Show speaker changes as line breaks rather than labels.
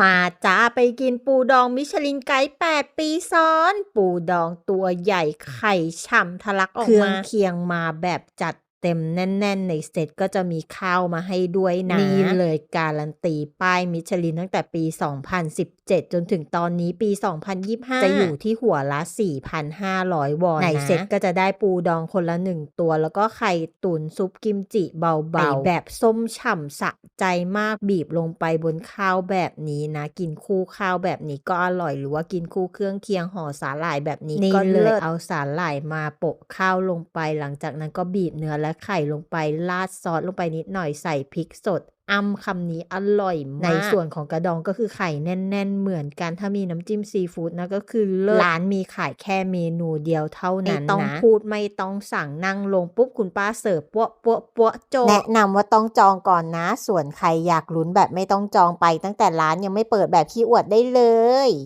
มาจ้าไปกินปูดองมิชลินไกด์8ปีซ้อน ปูดองตัวใหญ่ไข่ฉ่ำทะลักออกมา เครื่องเคียงมาแบบจัด เต็มแน่น ๆ ในเซตก็จะมีข้าวมาให้ด้วยนะ นี่เลยการันตีป้ายมิชลินตั้งแต่ปี 2017 จนถึงตอนนี้ปี 2025 จะอยู่ที่หัวละ 4,500 วอนในเซตก็จะได้ปูดองคนละ 1 ตัว แล้วก็ไข่ตุ๋นซุปกิมจิเบาๆ แบบส้มฉ่ำสะใจมากบีบลงไปบนข้าวแบบนี้นะ กินคู่ข้าวแบบนี้ก็อร่อยหรือว่ากินคู่เครื่องเคียงห่อสาหร่ายแบบนี้ก็เลยเอาสาหร่ายมาโปะข้าวลงไปหลังจากนั้นก็บีบเนื้อและไข่ลงไปราดซอสลงไปนิดหน่อยใส่พริกสดอ้ำคำนี้อร่อยมาก ในส่วนของกระดองก็คือไข่แน่น ๆ เหมือนกันถ้ามีน้ำจิ้มซีฟู้ดนะก็คือเลิศร้านมีขายแค่เมนูเดียวเท่านั้นนะไม่ต้องพูดไม่ต้องสั่งนั่งลงปุ๊บคุณป้าเสิร์ฟปั๊วปั๊วปั๊วโจแนะนำว่าต้องจองก่อนนะ ส่วนใครอยากลุ้นแบบไม่ต้องจองไปตั้งแต่ร้านยังไม่เปิดแบบขี้อวดได้เลย